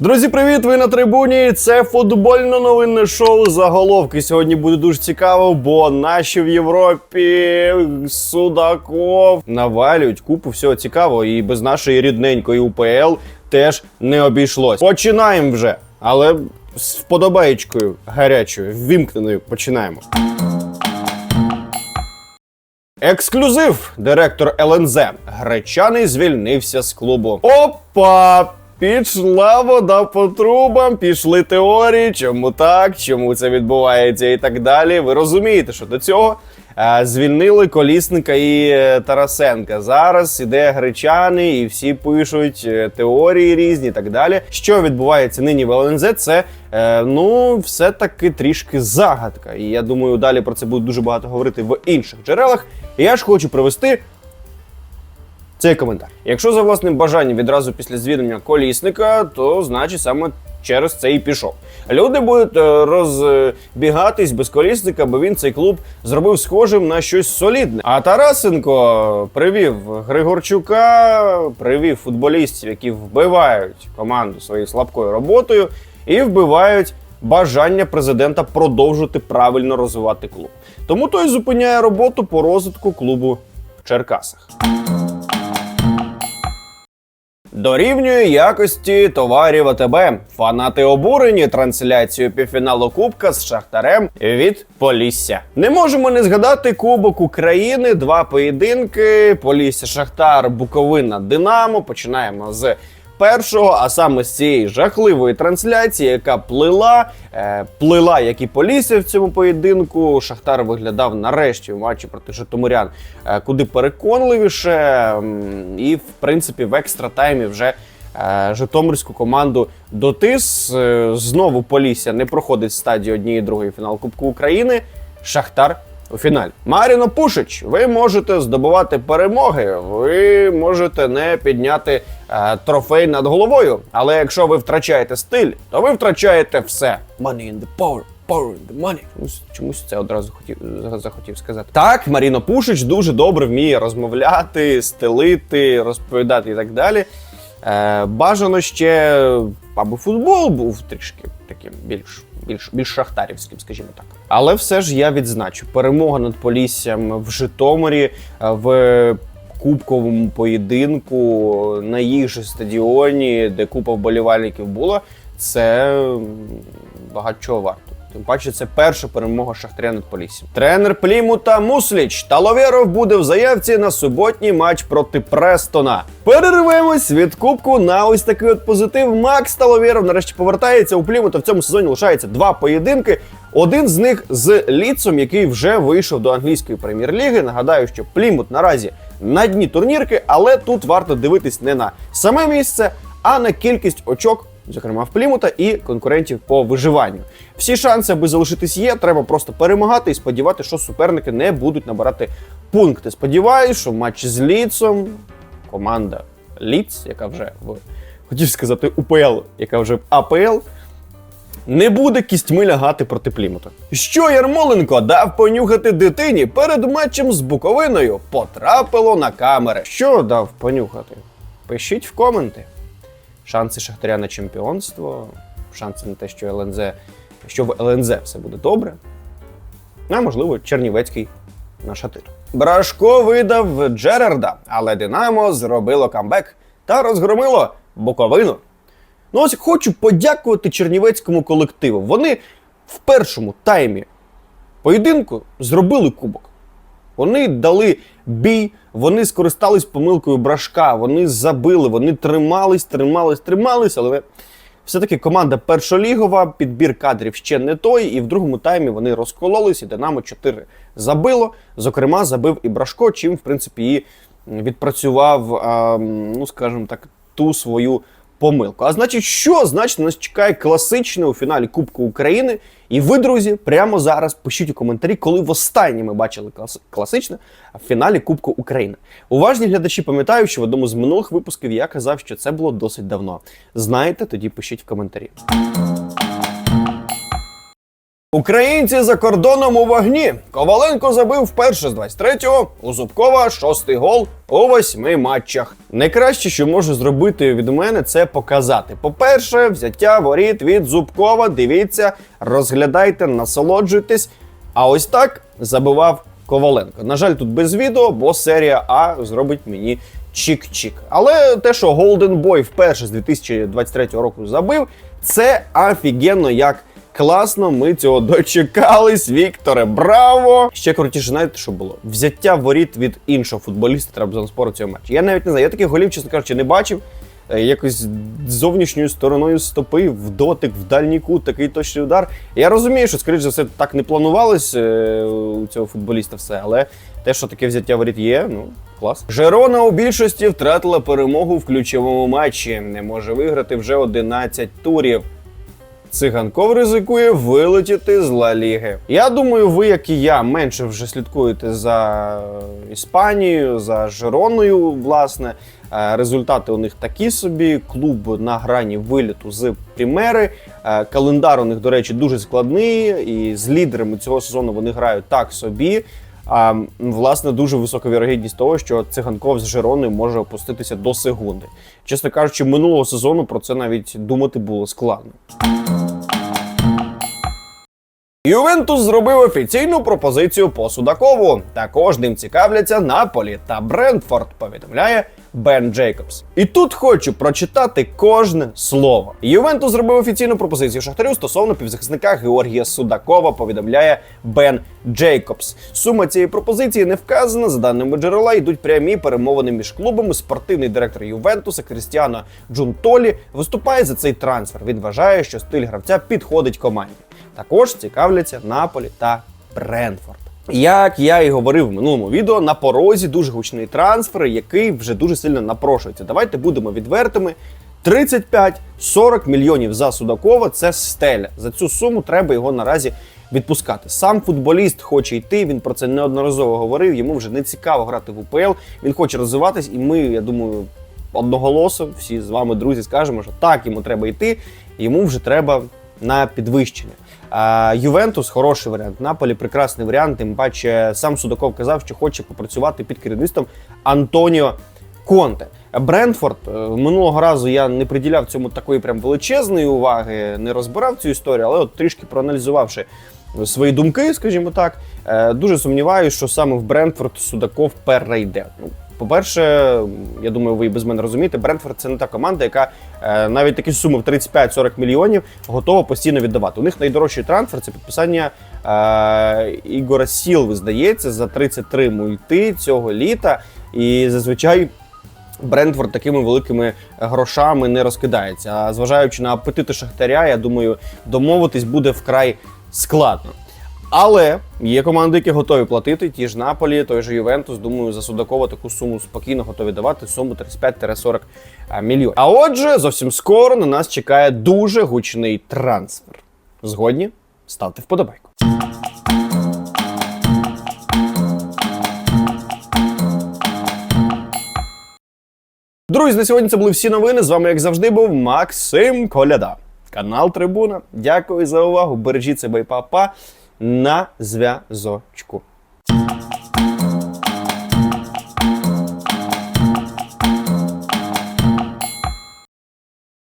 Друзі, привіт! Ви на трибуні. Це футбольно-новинне шоу. Заголовки сьогодні буде дуже цікаво, бо наші в Європі Судаков навалюють купу всього цікавого, і без нашої рідненької УПЛ теж не обійшлось. Починаємо вже, але з вподобаєчкою гарячою, ввімкненою починаємо. Ексклюзив. Директор ЛНЗ. Гречаний звільнився з клубу. Опа! Пішла вода по трубам, пішли теорії, чому так, чому це відбувається і так далі. Ви розумієте, що до цього е, звільнили колісника і е, Тарасенка. Зараз іде гречаний, і всі пишуть е, теорії різні і так далі. Що відбувається нині в ЛНЗ, це ну все-таки трішки загадка. І я думаю, далі про це буде дуже багато говорити в інших джерелах. І я ж хочу привести цей коментар. Якщо за власним бажанням відразу після звільнення колісника, то значить саме через це і пішов. Люди будуть е, розбігатись без колісника, бо він цей клуб зробив схожим на щось солідне. А Тарасенко привів Григорчука, привів футболістів, які вбивають команду своєю слабкою роботою і вбивають. Бажання президента продовжити правильно розвивати клуб. Тому той зупиняє роботу по розвитку клубу в Черкасах. Дорівнює якості товарів АТБ. Фанати обурені трансляцією півфіналу Кубка з Шахтарем від Полісся. Не можемо не згадати Кубок України, два поєдинки. Полісся Шахтар, Буковина, Динамо. Починаємо з першого, а саме з цієї жахливої трансляції, яка плила, е, плила, як і Полісся в цьому поєдинку. Шахтар виглядав нарешті в матчі проти Житомирян е, куди переконливіше. м, І, в принципі, в екстра таймі вже. е, Житомирську команду дотис. Е, Знову Полісся не проходить стадію однієї другої фінал Кубку України. Шахтар у фіналі. Маріно Пушич, ви можете здобувати перемоги, ви можете не підняти е, трофей над головою. Але якщо ви втрачаєте стиль, то ви втрачаєте все. Money in the power. Money. Чомусь, чомусь це одразу хотів захотів сказати. Так, Маріно Пушич дуже добре вміє розмовляти, стелити, розповідати і так далі. Е, бажано ще, аби футбол був трішки таким більш, більш, більш шахтарівським, скажімо так. Але все ж я відзначу: перемога над Поліссям в Житомирі е, в кубковому поєдинку на їх же стадіоні, де купа вболівальників була, це багато чого варто. Тим паче, це перша перемога Шахтаря над Поліссям. Тренер Плімута Мусліч Таловєров буде в заявці на суботній матч проти Престона. Перервемось від кубку на ось такий от позитив. Макс Таловєров нарешті повертається у Плімута. В цьому сезоні лишається два поєдинки. Один з них з Ліцом, який вже вийшов до англійської прем'єр-ліги. Нагадаю, що Плімут наразі на дні турнірки, але тут варто дивитись не на саме місце, а на кількість очок зокрема в Плімута, і конкурентів по виживанню. Всі шанси, аби залишитись є, треба просто перемагати і сподіватися, що суперники не будуть набирати пункти. Сподіваюсь, що в матчі з Ліцом команда Ліц, яка вже в хотів сказати УПЛ, яка вже в АПЛ. Не буде кістьми лягати проти Плімута. Що Ярмоленко дав понюхати дитині перед матчем з Буковиною? Потрапило на камери. Що дав понюхати? Пишіть в коменти шанси Шахтаря на чемпіонство, шанси на те, що ЛНЗ, що в ЛНЗ все буде добре. Ну, А можливо, Чернівецький на шатир. Брашко видав Джерарда, але Динамо зробило камбек та розгромило Буковину. Ну ось хочу подякувати чернівецькому колективу. Вони в першому таймі поєдинку зробили кубок. Вони дали бій, вони скористались помилкою брашка, вони забили, вони тримались, тримались, тримались, але все-таки команда першолігова, підбір кадрів ще не той, і в другому таймі вони розкололись, і Динамо 4 забило. Зокрема, забив і Брашко, чим, в принципі, і відпрацював, ну скажімо так, ту свою помилку. А значить, що значить нас чекає класичне у фіналі Кубку України? І ви, друзі, прямо зараз пишіть у коментарі, коли востаннє ми бачили клас- класичне в фіналі Кубку України. Уважні глядачі пам'ятають, що в одному з минулих випусків я казав, що це було досить давно. Знаєте, тоді пишіть в коментарі. Українці за кордоном у вогні. Коваленко забив вперше з 23-го, у Зубкова шостий гол у восьми матчах. Найкраще, що можу зробити від мене, це показати. По-перше, взяття воріт від Зубкова. Дивіться, розглядайте, насолоджуйтесь. А ось так забивав Коваленко. На жаль, тут без відео, бо серія А зробить мені чік-чік. Але те, що Golden Boy вперше з 2023 року забив, це офігенно як класно. Ми цього дочекались. Вікторе, браво! Ще крутіше, знаєте, що було? Взяття воріт від іншого футболіста Трабзонспору цього матчу. Я навіть не знаю, я таких голів, чесно кажучи, не бачив. Е, Якось зовнішньою стороною стопи, в дотик, в дальній кут, такий точний удар. Я розумію, що, скоріш за все, так не планувалось е, у цього футболіста все, але те, що таке взяття воріт є, ну клас. Жерона у більшості втратила перемогу в ключовому матчі. Не може виграти вже 11 турів. Циганков ризикує вилетіти з Ла Ліги. Я думаю, ви, як і я, менше вже слідкуєте за Іспанією, за Жероною. Власне, Е, результати у них такі собі. Клуб на грані виліту з Прімери. Е, Календар у них, до речі, дуже складний, і з лідерами цього сезону вони грають так собі. А власне дуже висока вірогідність того, що циганков з Жероною може опуститися до секунди. Чесно кажучи, минулого сезону про це навіть думати було складно. Ювентус зробив офіційну пропозицію по Судакову. Також ним цікавляться Наполі та Брентфорд, повідомляє Бен Джейкобс. І тут хочу прочитати кожне слово. Ювентус зробив офіційну пропозицію Шахтарю стосовно півзахисника Георгія Судакова, повідомляє Бен Джейкобс. Сума цієї пропозиції не вказана. За даними джерела, йдуть прямі перемовини між клубами. Спортивний директор Ювентуса Крістіано Джунтолі виступає за цей трансфер. Він вважає, що стиль гравця підходить команді. Також цікавляться Наполі та Бренфорд. Як я і говорив в минулому відео, на порозі дуже гучний трансфер, який вже дуже сильно напрошується. Давайте будемо відвертими. 35-40 мільйонів за Судакова це стеля. За цю суму треба його наразі відпускати. Сам футболіст хоче йти. Він про це неодноразово говорив. Йому вже не цікаво грати в УПЛ. Він хоче розвиватись, і ми, я думаю, одноголосо всі з вами, друзі, скажемо, що так йому треба йти. Йому вже треба на підвищення. Ювентус хороший варіант. Наполі прекрасний варіант. Тим паче сам Судаков казав, що хоче попрацювати під керівництвом Антоніо Конте. Брентфорд е, минулого разу я не приділяв цьому такої прям величезної уваги, не розбирав цю історію, але от трішки проаналізувавши свої думки, скажімо так, е, дуже сумніваюся, що саме в Брентфорд Судаков перейде. По-перше, я думаю, ви і без мене розумієте, Брентфорд це не та команда, яка е, навіть такі суми в 35-40 мільйонів готова постійно віддавати. У них найдорожчий трансфер це підписання е, Ігора Сілви, здається, за 33 мульти цього літа. І зазвичай Брентфорд такими великими грошами не розкидається. А зважаючи на апетити Шахтаря, я думаю, домовитись буде вкрай складно. Але є команди, які готові платити. Ті ж Наполі, той же Ювентус. Думаю, за Судакова таку суму спокійно готові давати суму 35-40 мільйонів. А отже, зовсім скоро на нас чекає дуже гучний трансфер. Згодні? Ставте вподобайку. Друзі, на сьогодні це були всі новини. З вами, як завжди, був Максим Коляда. Канал Трибуна. Дякую за увагу. Бережіть себе і папа на зв'язочку.